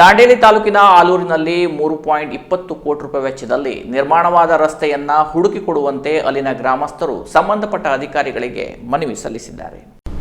ದಾಂಡೇಲಿ ತಾಲೂಕಿನ ಆಲೂರಿನಲ್ಲಿ ಮೂರು ಪಾಯಿಂಟ್ ಇಪ್ಪತ್ತು ಕೋಟಿ ರೂಪಾಯಿ ವೆಚ್ಚದಲ್ಲಿ ನಿರ್ಮಾಣವಾದ ರಸ್ತೆಯನ್ನ ಹುಡುಕಿಕೊಡುವಂತೆ ಅಲ್ಲಿನ ಗ್ರಾಮಸ್ಥರು ಸಂಬಂಧಪಟ್ಟ ಅಧಿಕಾರಿಗಳಿಗೆ ಮನವಿ ಸಲ್ಲಿಸಿದ್ದಾರೆ.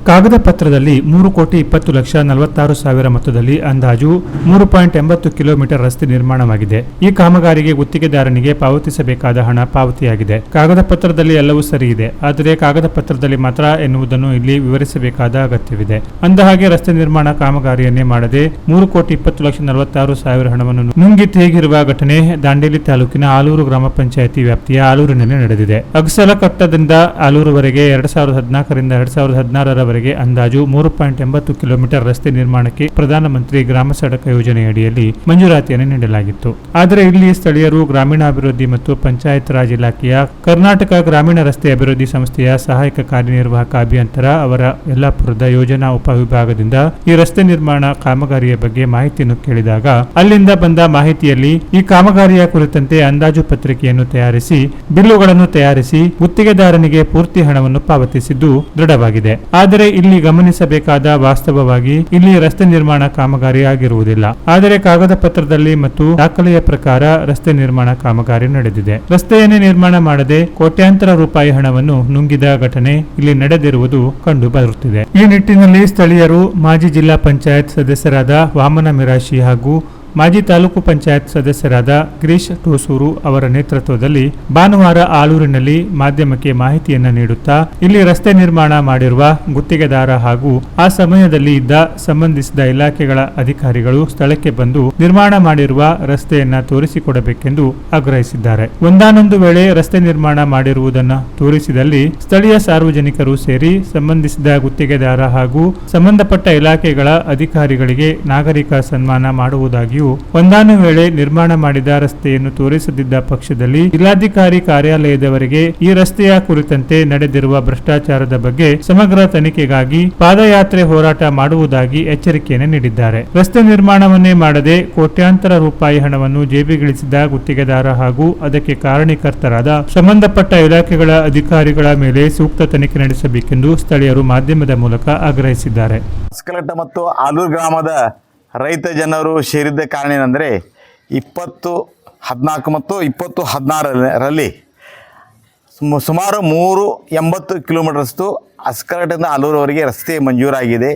ಕಾಗದ ಪತ್ರದಲ್ಲಿ ಮೂರು ಕೋಟಿ ಇಪ್ಪತ್ತು ಲಕ್ಷ ನಲವತ್ತಾರು ಸಾವಿರ ಮೊತ್ತದಲ್ಲಿ ಅಂದಾಜು ಮೂರು ಪಾಯಿಂಟ್ ಎಂಬತ್ತು ಕಿಲೋಮೀಟರ್ ರಸ್ತೆ ನಿರ್ಮಾಣವಾಗಿದೆ. ಈ ಕಾಮಗಾರಿಗೆ ಗುತ್ತಿಗೆದಾರನಿಗೆ ಪಾವತಿಸಬೇಕಾದ ಹಣ ಪಾವತಿಯಾಗಿದೆ. ಕಾಗದ ಪತ್ರದಲ್ಲಿ ಎಲ್ಲವೂ ಸರಿ ಇದೆ. ಆದರೆ ಕಾಗದ ಪತ್ರದಲ್ಲಿ ಮಾತ್ರ ಎನ್ನುವುದನ್ನು ಇಲ್ಲಿ ವಿವರಿಸಬೇಕಾದ ಅಗತ್ಯವಿದೆ. ಅಂದಹಾಗೆ ರಸ್ತೆ ನಿರ್ಮಾಣ ಕಾಮಗಾರಿಯನ್ನೇ ಮಾಡದೆ ಮೂರು ಕೋಟಿ ಇಪ್ಪತ್ತು ಲಕ್ಷ ನಲವತ್ತಾರು ಸಾವಿರ ಹಣವನ್ನು ನುಂಗಿ ತೇಗಿರುವ ಘಟನೆ ದಾಂಡೇಲಿ ತಾಲೂಕಿನ ಆಲೂರು ಗ್ರಾಮ ಪಂಚಾಯಿತಿ ವ್ಯಾಪ್ತಿಯ ಆಲೂರಿನಲ್ಲಿ ನಡೆದಿದೆ. ಅಗಸಲಕಟ್ಟದಿಂದ ಆಲೂರುವರೆಗೆ ಎರಡ್ ಸಾವಿರದ ಹದಿನಾಲ್ಕರಿಂದ ಎರಡ್ ಸಾವಿರದ ಹದಿನಾರರವರೆಗೆ ಅಂದಾಜು ಮೂರು ಪಾಯಿಂಟ್ ಎಂಬತ್ತು ಕಿಲೋಮೀಟರ್ ರಸ್ತೆ ನಿರ್ಮಾಣಕ್ಕೆ ಪ್ರಧಾನಮಂತ್ರಿ ಗ್ರಾಮ ಸಡಕ ಯೋಜನೆಯಡಿಯಲ್ಲಿ ಮಂಜೂರಾತಿಯನ್ನು ನೀಡಲಾಗಿತ್ತು. ಆದರೆ ಇಲ್ಲಿ ಸ್ಥಳೀಯರು ಗ್ರಾಮೀಣಾಭಿವೃದ್ಧಿ ಮತ್ತು ಪಂಚಾಯತ್ ರಾಜ್ ಇಲಾಖೆಯ ಕರ್ನಾಟಕ ಗ್ರಾಮೀಣ ರಸ್ತೆ ಅಭಿವೃದ್ಧಿ ಸಂಸ್ಥೆಯ ಸಹಾಯಕ ಕಾರ್ಯನಿರ್ವಾಹಕ ಅಭಿಯಂತರ ಅವರ ಯಲ್ಲಾಪುರದ ಯೋಜನಾ ಉಪವಿಭಾಗದಿಂದ ಈ ರಸ್ತೆ ನಿರ್ಮಾಣ ಕಾಮಗಾರಿಯ ಬಗ್ಗೆ ಮಾಹಿತಿಯನ್ನು ಕೇಳಿದಾಗ ಅಲ್ಲಿಂದ ಬಂದ ಮಾಹಿತಿಯಲ್ಲಿ ಈ ಕಾಮಗಾರಿಯ ಕುರಿತಂತೆ ಅಂದಾಜು ಪತ್ರಿಕೆಯನ್ನು ತಯಾರಿಸಿ, ಬಿಲ್ಲುಗಳನ್ನು ತಯಾರಿಸಿ, ಗುತ್ತಿಗೆದಾರನಿಗೆ ಪೂರ್ತಿ ಹಣವನ್ನು ಪಾವತಿಸಿದ್ದು ದೃಢವಾಗಿದೆ. ಆದರೆ ಇಲ್ಲಿ ಗಮನಿಸಬೇಕಾದ ವಾಸ್ತವವಾಗಿ ಇಲ್ಲಿ ರಸ್ತೆ ನಿರ್ಮಾಣ ಕಾಮಗಾರಿ ಆಗಿರುವುದಿಲ್ಲ. ಆದರೆ ಕಾಗದ ಪತ್ರದಲ್ಲಿ ಮತ್ತು ದಾಖಲೆಯ ಪ್ರಕಾರ ರಸ್ತೆ ನಿರ್ಮಾಣ ಕಾಮಗಾರಿ ನಡೆದಿದೆ. ರಸ್ತೆಯನ್ನೇ ನಿರ್ಮಾಣ ಮಾಡದೆ ಕೋಟ್ಯಾಂತರ ರೂಪಾಯಿ ಹಣವನ್ನು ನುಂಗಿದ ಘಟನೆ ಇಲ್ಲಿ ನಡೆದಿರುವುದು ಕಂಡು ಬರುತ್ತಿದೆ. ಈ ನಿಟ್ಟಿನಲ್ಲಿ ಸ್ಥಳೀಯರು ಮಾಜಿ ಜಿಲ್ಲಾ ಪಂಚಾಯತ್ ಸದಸ್ಯರಾದ ವಾಮನ ಮಿರಾಶಿ ಹಾಗೂ ಮಾಜಿ ತಾಲೂಕು ಪಂಚಾಯತ್ ಸದಸ್ಯರಾದ ಗಿರೀಶ್ ಟೋಸೂರು ಅವರ ನೇತೃತ್ವದಲ್ಲಿ ಭಾನುವಾರ ಆಲೂರಿನಲ್ಲಿ ಮಾಧ್ಯಮಕ್ಕೆ ಮಾಹಿತಿಯನ್ನ ನೀಡುತ್ತಾ ಇಲ್ಲಿ ರಸ್ತೆ ನಿರ್ಮಾಣ ಮಾಡಿರುವ ಗುತ್ತಿಗೆದಾರ ಹಾಗೂ ಆ ಸಮಯದಲ್ಲಿ ಇದ್ದ ಸಂಬಂಧಿಸಿದ ಇಲಾಖೆಗಳ ಅಧಿಕಾರಿಗಳು ಸ್ಥಳಕ್ಕೆ ಬಂದು ನಿರ್ಮಾಣ ಮಾಡಿರುವ ರಸ್ತೆಯನ್ನ ತೋರಿಸಿಕೊಡಬೇಕೆಂದು ಆಗ್ರಹಿಸಿದ್ದಾರೆ. ಒಂದಾನೊಂದು ವೇಳೆ ರಸ್ತೆ ನಿರ್ಮಾಣ ಮಾಡಿರುವುದನ್ನು ತೋರಿಸಿದಲ್ಲಿ ಸ್ಥಳೀಯ ಸಾರ್ವಜನಿಕರು ಸೇರಿ ಸಂಬಂಧಿಸಿದ ಗುತ್ತಿಗೆದಾರ ಹಾಗೂ ಸಂಬಂಧಪಟ್ಟ ಇಲಾಖೆಗಳ ಅಧಿಕಾರಿಗಳಿಗೆ ನಾಗರಿಕ ಸನ್ಮಾನ ಮಾಡುವುದಾಗಿಯೂ ಒಂದಾನು ವೇಳೆ ನಿರ್ಮಾಣ ಮಾಡಿದ ರಸ್ತೆಯನ್ನು ತೋರಿಸದಿದ್ದ ಪಕ್ಷದಲ್ಲಿ ಜಿಲ್ಲಾಧಿಕಾರಿ ಕಾರ್ಯಾಲಯದವರೆಗೆ ಈ ರಸ್ತೆಯ ಕುರಿತಂತೆ ನಡೆದಿರುವ ಭ್ರಷ್ಟಾಚಾರದ ಬಗ್ಗೆ ಸಮಗ್ರ ತನಿಖೆಗಾಗಿ ಪಾದಯಾತ್ರೆ ಹೋರಾಟ ಮಾಡುವುದಾಗಿ ಎಚ್ಚರಿಕೆಯನ್ನು ನೀಡಿದ್ದಾರೆ. ರಸ್ತೆ ನಿರ್ಮಾಣವನ್ನೇ ಮಾಡದೆ ಕೋಟ್ಯಾಂತರ ರೂಪಾಯಿ ಹಣವನ್ನು ಜೇಬಿಗಿಳಿಸಿದ ಗುತ್ತಿಗೆದಾರ ಹಾಗೂ ಅದಕ್ಕೆ ಕಾರಣೀಕರ್ತರಾದ ಸಂಬಂಧಪಟ್ಟ ಇಲಾಖೆಗಳ ಅಧಿಕಾರಿಗಳ ಮೇಲೆ ಸೂಕ್ತ ತನಿಖೆ ನಡೆಸಬೇಕೆಂದು ಸ್ಥಳೀಯರು ಮಾಧ್ಯಮದ ಮೂಲಕ ಆಗ್ರಹಿಸಿದ್ದಾರೆ. ಮತ್ತು ಆಲೂರು ಗ್ರಾಮದ ರೈತ ಜನರು ಸೇರಿದ್ದ ಕಾರಣ ಏನಂದರೆ ಇಪ್ಪತ್ತು ಹದಿನಾಲ್ಕು ಮತ್ತು ಇಪ್ಪತ್ತು ಹದಿನಾರರಲ್ಲಿ ಸುಮ- ಸುಮಾರು ಮೂರು ಎಂಬತ್ತು ಕಿಲೋಮೀಟರ್ಸ್ತು ಅಸ್ಕರಟಿಂದ ಅಲೂರವರೆಗೆ ರಸ್ತೆ ಮಂಜೂರಾಗಿದೆ.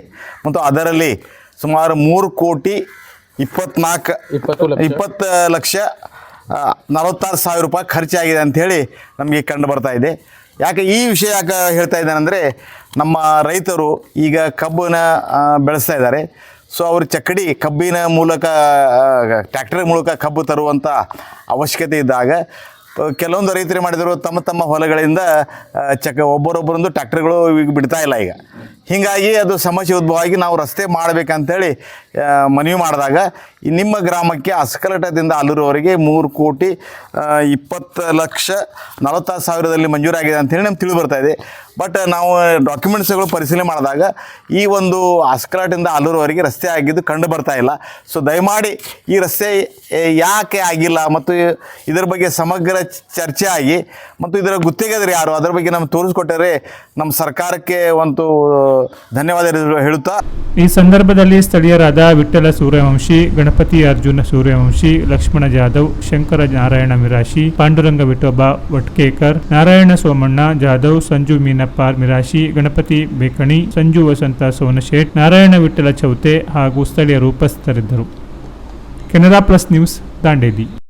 ಮತ್ತು ಅದರಲ್ಲಿ ಸುಮಾರು ಮೂರು ಕೋಟಿ ಇಪ್ಪತ್ನಾಲ್ಕು ಇಪ್ಪತ್ತು ಇಪ್ಪತ್ತು ಲಕ್ಷ ನಲವತ್ತಾರು ಸಾವಿರ ರೂಪಾಯಿ ಖರ್ಚಾಗಿದೆ ಅಂಥೇಳಿ ನಮಗೆ ಕಂಡು ಬರ್ತಾ ಇದೆ. ಯಾಕೆ ಈ ವಿಷಯ ಯಾಕೆ ಹೇಳ್ತಾ ಇದ್ದಾನೆಂದರೆ ನಮ್ಮ ರೈತರು ಈಗ ಕಬ್ಬನ್ನು ಬೆಳೆಸ್ತಾ ಇದ್ದಾರೆ. ಸೊ ಅವರು ಚಕ್ಕಡಿ ಕಬ್ಬಿನ ಮೂಲಕ ಟ್ರ್ಯಾಕ್ಟರ್ ಮೂಲಕ ಕಬ್ಬು ತರುವಂಥ ಅವಶ್ಯಕತೆ ಇದ್ದಾಗ ಕೆಲವೊಂದು ರೈತರು ಮಾಡಿದರು ತಮ್ಮ ತಮ್ಮ ಹೊಲಗಳಿಂದ ಚಕ್ಕ ಚಕ ಒಬ್ಬರೊಬ್ಬರೊಂದು ಟ್ರ್ಯಾಕ್ಟರ್ಗಳು ಈಗ ಬಿಡ್ತಾ ಇಲ್ಲ ಈಗ. ಹೀಗಾಗಿ ಅದು ಸಮಸ್ಯೆ ಉದ್ಭವವಾಗಿ ನಾವು ರಸ್ತೆ ಮಾಡಬೇಕಂತೇಳಿ ಮನವಿ ಮಾಡಿದಾಗ ನಿಮ್ಮ ಗ್ರಾಮಕ್ಕೆ ಅಸ್ಕಲಟದಿಂದ ಅಲ್ಲೂರವರೆಗೆ ಮೂರು ಕೋಟಿ ಇಪ್ಪತ್ತು ಲಕ್ಷ ನಲವತ್ತಾರು ಸಾವಿರದಲ್ಲಿ ಮಂಜೂರಾಗಿದೆ ಅಂತೇಳಿ ನಮ್ಗೆ ತಿಳಿದು ಬರ್ತಾ ಇದೆ. ಬಟ್ ನಾವು ಡಾಕ್ಯುಮೆಂಟ್ಸ್ಗಳು ಪರಿಶೀಲನೆ ಮಾಡಿದಾಗ ಈ ಒಂದು ಅಸ್ಕಲಟಿಂದ ಅಲ್ಲೂರವರೆಗೆ ರಸ್ತೆ ಆಗಿದ್ದು ಕಂಡು ಬರ್ತಾ ಇಲ್ಲ. ಸೊ ದಯಮಾಡಿ ಈ ರಸ್ತೆ ಯಾಕೆ ಆಗಿಲ್ಲ ಮತ್ತು ಇದರ ಬಗ್ಗೆ ಸಮಗ್ರ ಚರ್ಚೆ ಆಗಿ ಮತ್ತು ಇದರ ಗುತ್ತಿಗೆದಾರ ಯಾರು ಅದರ ಬಗ್ಗೆ ನಮ್ಗೆ ತೋರಿಸ್ಕೊಟ್ಟರೆ ನಮ್ಮ ಸರ್ಕಾರಕ್ಕೆ ಒಂದು ಧನ್ಯವಾದ ಹೇಳುತ್ತಾ ಈ ಸಂದರ್ಭದಲ್ಲಿ ಸ್ಥಳೀಯರಾದ ವಿಠ್ಠಲ ಸೂರ್ಯವಂಶಿ, ಗಣಪತಿ ಅರ್ಜುನ ಸೂರ್ಯವಂಶಿ, ಲಕ್ಷ್ಮಣ ಜಾಧವ್, ಶಂಕರ ನಾರಾಯಣ ಮಿರಾಶಿ, ಪಾಂಡುರಂಗ ವಿಠೋಬ ವಟ್ಕೇಕರ್, ನಾರಾಯಣ ಸೋಮಣ್ಣ ಜಾಧವ್, ಸಂಜು ಮೀನಪ್ಪ ಮಿರಾಶಿ, ಗಣಪತಿ ಬೇಕಣಿ, ಸಂಜು ವಸಂತ ಸೋನಶೇಟ್, ನಾರಾಯಣ ವಿಠ್ಠಲ ಚೌತೆ ಹಾಗೂ ಸ್ಥಳೀಯರು ಉಪಸ್ಥಿತರಿದ್ದರು. Canara plus news Dandeli.